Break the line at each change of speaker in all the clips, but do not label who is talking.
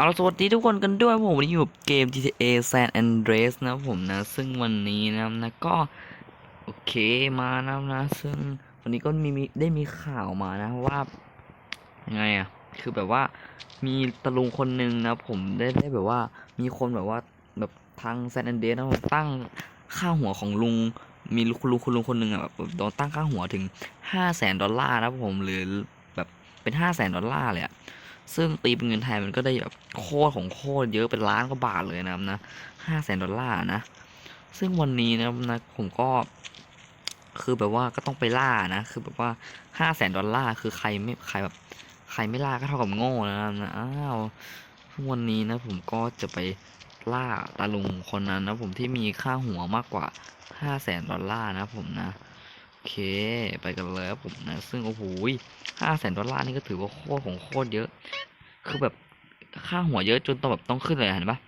เอาละสวัสดีทุกคนกันด้วยผมวันนี้อยู่กับเกม GTA San Andreas นะผมนะ ซึ่งวันนี้นะนะก็ โอเคมานะนะ ซึ่งวันนี้ก็มีมีได้มีข่าวมานะว่าไงอะคือแบบว่ามีตะลุงคนหนึ่งนะผมได้ได้แบบว่ามีคนแบบว่าแบบทาง San Andreas นะผมตั้งค่าหัวของลุงมีคุณลุงคุณลุงคนหนึ่งอะแบบโดนตั้งค่าหัวถึงห้าแสนดอลลาร์นะผมหรือแบบเป็นห้าแสนดอลลาร์เลยอะ ซึ่งตีเป็นเงินไทยมันก็ได้แบบโคตรของโคตรเยอะเป็นล้านกว่าบาทเลยนะครับนะห้าแสนดอลลาร์นะ ซึ่งวันนี้นะครับนะผมก็คือแบบว่าก็ต้องไปล่านะ คือแบบว่าห้าแสนดอลลาร์คือใครไม่ใครแบบใครไม่ล่าก็เท่ากับโง่นะครับนะอ้าววันนี้นะผมก็จะไปล่าตาลุงคนนั้นนะผมที่มีค่าหัวมากกว่าห้าแสนดอลลาร์นะผมนะโอเคไปกันเลยครับผมนะ ซึ่งโอ้โหห้าแสนดอลลาร์นี่ก็ถือว่าโคตรของโคตรเยอะ คือแบบค่าหัวเยอะจนต้องแบบต้องขึ้นเลยเห็นปะ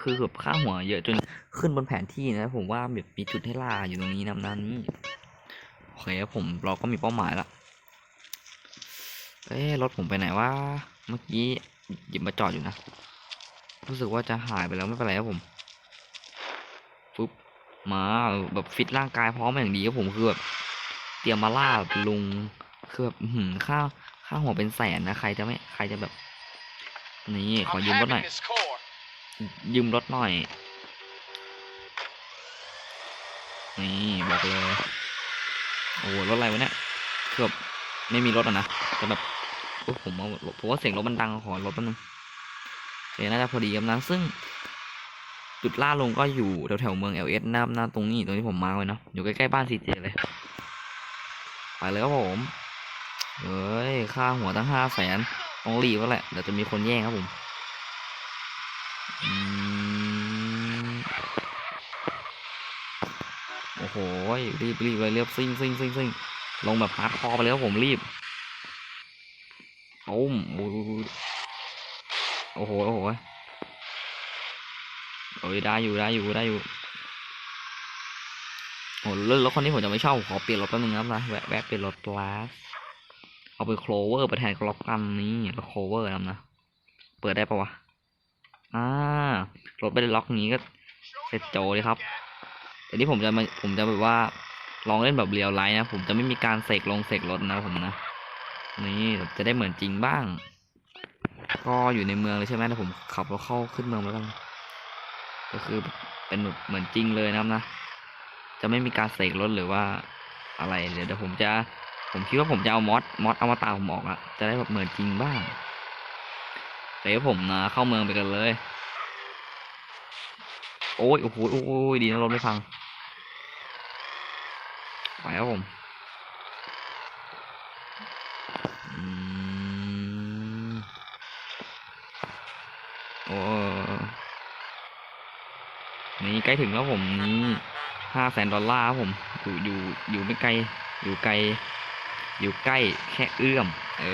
คือแบบค่าหัวเยอะจนขึ้นบนแผนที่นะ ผมว่าแบบมีจุดให้ล่าอยู่ตรงนี้นะนานี้โอเคผมเราก็มีเป้าหมายละเอ๊รถผมไปไหนวะเมื่อกี้หยิบมาจอดอยู่นะรู้สึกว่าจะหายไปแล้วไม่เป็นไรครับผมปุ๊บมาแบบฟิตร่างกายพร้อมอย่างดีครับผมคือแบบเตรียมมาล่าแบบลุงคือแบบอื้อหือค่า ค่าหัวเป็นแสนนะใครจะไม่ใครจะแบบ นี่ขอ
I'm
ยืมรถหน่อย
having this core.
ยืมรถหน่อย นี่บอกเลย โอ้โหรถอะไรวะเนี่ยคือแบบไม่มีรถอะนะแต่แบบโอ้ผมเอาผมว่าเสียงรถมันดังขอรถแป๊บนึงโอเคน่าจะพอดีครับนะซึ่ง จุดล่าลงก็อยู่แถวแถวๆเมืองเอลเอสนะหน้าตรงนี้ตรงที่ผมมาไว้เนาะอยู่ใกล้ๆบ้านซีเจเลย ไปเลยครับผม เฮ้ย ค่าหัวตั้งห้าแสนต้องรีบแล้วแหละ เดี๋ยวจะมีคนแย่งครับผมอืมโอ้โห รีบรีบเลยเรียบซิ่งซิ่งซิ่งซิ่งลงแบบฮาร์ดคอร์ไปเลยครับผมรีบโอ้มโอ้โห โอ้โหโอ้ยได้อยู่ได้อยู่ได้อยู่โอ้รถรถคนนี้ผมจะไม่ชอบขอเปลี่ยนรถแป๊บนึงครับนะแวะแวะเปลี่ยนรถลาส เอาไปโคลเวอร์ไปแทนกรอบกันนี่รถโคลเวอร์นะนะ เปิดได้ปะวะ อ่ารถไม่ได้ล็อกนี้ก็เสร็จโจเลยครับแต่ที่ผมจะมาผมจะแบบว่าลองเล่นแบบเรียวไลท์นะ ผมจะไม่มีการเสกลงเสกรถนะผมนะ นี่จะได้เหมือนจริงบ้าง ก็อยู่ในเมืองเลยใช่ไหมแต่ผมขับรถเข้าขึ้นเมืองแล้วกัน ก็คือเป็นแบบเหมือนจริงเลยนะครับนะ จะไม่มีการเสกรถหรือว่าอะไร เดี๋ยวเดี๋ยวผมจะ ผมคิดว่าผมจะเอามอสมอสอมตะผมออกอะจะได้แบบเหมือนจริงบ้างเดี๋ยวผมนะเข้าเมืองไปกันเลย โอ้ยโอ้โหโอ้โหดีนะรถไม่พังไปครับผมอืมโอ้นี่ใกล้ถึงแล้วผมนี่ห้าแสนดอลลาร์ครับผม อยู่อยู่อยู่ไม่ไกล อยู่ไกล อยู่ใกล้แค่เอื้อม เออ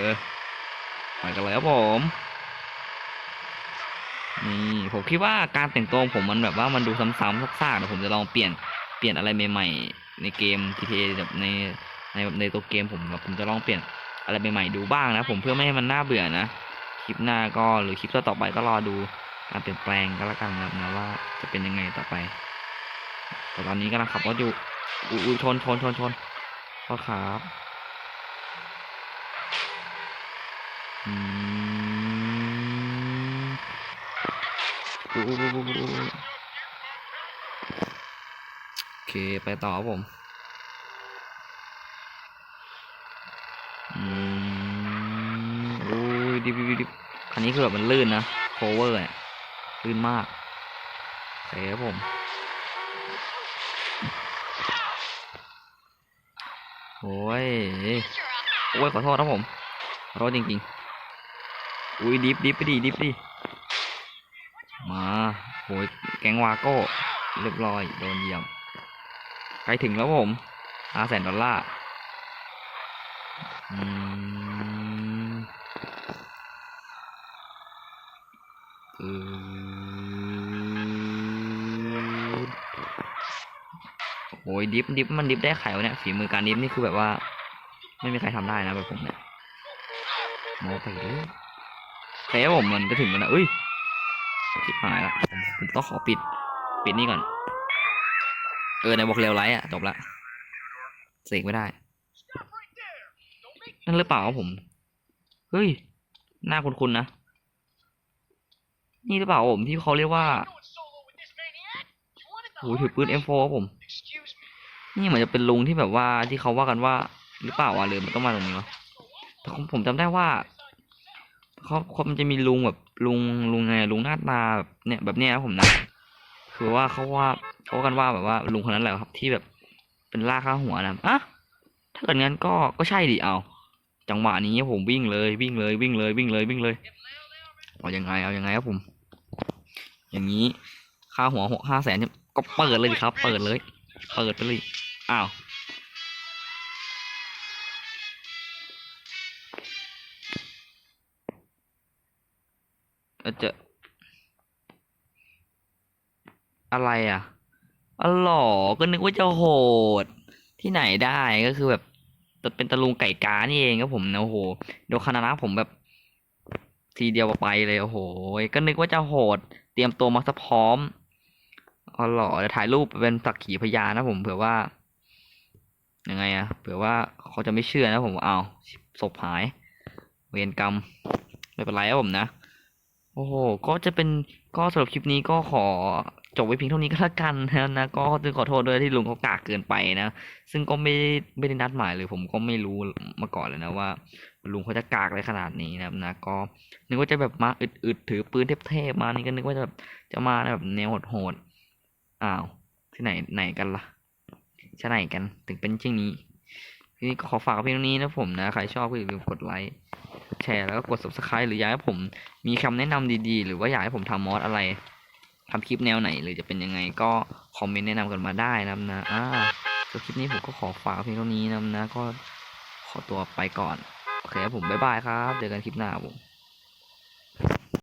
ไปกันเลยครับผม นี่ผมคิดว่าการแต่งตัวผมมันแบบว่ามันดูซ้ำๆซากๆเดี๋ยวผมจะลองเปลี่ยนเปลี่ยนอะไรใหม่ๆในเกม GTA แบบในในแบบในตัวเกมผมแบบผมจะลองเปลี่ยนอะไรใหม่ๆดูบ้างนะผมเพื่อไม่ให้มันน่าเบื่อนะคลิปหน้าก็หรือคลิปต่อไปก็รอดูการเปลี่ยนแปลงก็แล้วกันนะครับนะว่าจะเป็นยังไงต่อไปแต่ตอนนี้กำลังขับรถอยู่อุ้ยชนชนชนชนขอครับอืม อู้อู้อู้อู้อู้ โอเคไปต่อผมอืมโอ้ยดิบดิบดิบคันนี้คือแบบมันลื่นนะโคเวอร์เนี่ยลื่นมากโอเคครับผมโอ้ย โอ้ย ขอโทษนะผมขอโทษจริง ๆ อุ้ยดิบดิบไปดิดิบดิมาโหยแกงวาโก้เรียบร้อยโดนเหยี่ยมใกล้ถึงแล้วผมห้าแสนดอลลาร์อือโอ้ยดิฟดิฟมันดิฟได้ไขวะเนี่ยฝีมือการดิฟนี่คือแบบว่า ไม่มีใครทำได้นะแบบผมเนี่ยโมไปเลย เคครับผมมันจะถึงแล้วนะเอ้ยชิบหายละผมผมต้องขอปิด ปิดนี่ก่อน เออในบอกเร็วไลท์อะจบละเสกไม่ได้ นั่นหรือเปล่าผม เฮ้ย หน้าคุ้นๆนะ นี่หรือเปล่าผมที่เขาเรียกว่าโอ้ยถือปืน M4 ครับผม นี่เหมือนจะเป็นลุงที่แบบว่าที่เขาว่ากันว่า หรือเปล่าวะหรือมันต้องมาตรงนี้วะแต่ผมผมจำได้ว่า เขาเขามันจะมีลุงแบบลุงลุงไงลุงหน้าตาแบบเนี่ยแบบเนี้ยครับผมนะคือว่าเขาว่าเขากันว่าแบบว่าลุงคนนั้นแหละครับที่แบบเป็นล่ากข้าหัวนะอะถ้าเกิดงั้นก็ก็ใช่ดิเอาจังหวะนี้ผมวิ่งเลยวิ่งเลยวิ่งเลยวิ่งเลยวิ่งเลยเอายังไงเอายังไงครับผม อย่างนี้ค่าหัวหกห้าแสนก็เปิดเลยครับ เปิดเลย เปิดไปเลยอ้าว จะอะไรอะอ๋อหรอก็นึกว่าจะโหด ที่ไหนได้ก็คือแบบเป็นตะลุงไก่กานี่เองครับผมนะโอ้โหเดี๋ยวคณะผมแบบ ทีเดียวไปเลยโอ้โหก็นึกว่าจะโหด เตรียมตัวมาซะพร้อมอ๋อเหรอเดี๋ยวถ่ายรูปเป็นสักขีพยานนะผมเผื่อว่ายังไงอะเผื่อว่าเขาจะไม่เชื่อนะผมเอาศพหาย เวรกรรมไม่เป็นไรครับผมนะ โอ้โห ก็จะเป็นก็สำหรับคลิปนี้ก็ขอจบไว้เพียงเท่านี้ก็แล้วกันนะนะ ก็ต้องขอโทษด้วยที่ลุงเขากากเกินไปนะ ซึ่งก็ไม่ได้ไม่ได้นัดหมายเลย ผมก็ไม่รู้มาก่อนเลยนะว่า ลุงเขาจะกากอะไรขนาดนี้นะนะ ก็นึกว่าจะแบบมาอึดๆถือปืนเทพๆมา นี่ก็นึกว่าจะแบบจะมาแบบแนวโหดๆ อ้าว ที่ไหนไหนกันล่ะที่ไหนกันถึงเป็นเช่นนี้ทีนี้ก็ขอฝากเพียงนี้นะผมนะ ใครชอบก็อย่าลืมกดไลค์ แชร์แล้วก็กด subscribe หรืออยากให้ผมมีคำแนะนำดีๆ หรือว่าอยากให้ผมทำมอสอะไรทำคลิปแนวไหนหรือจะเป็นยังไงก็คอมเมนต์แนะนำกันมาได้นะนะอ่าสำหรับคลิปนี้ผมก็ขอฝากเพียงเท่านี้นะนะก็ขอตัวไปก่อน โอเคผมบ๊ายบายครับ เจอกันคลิปหน้าผม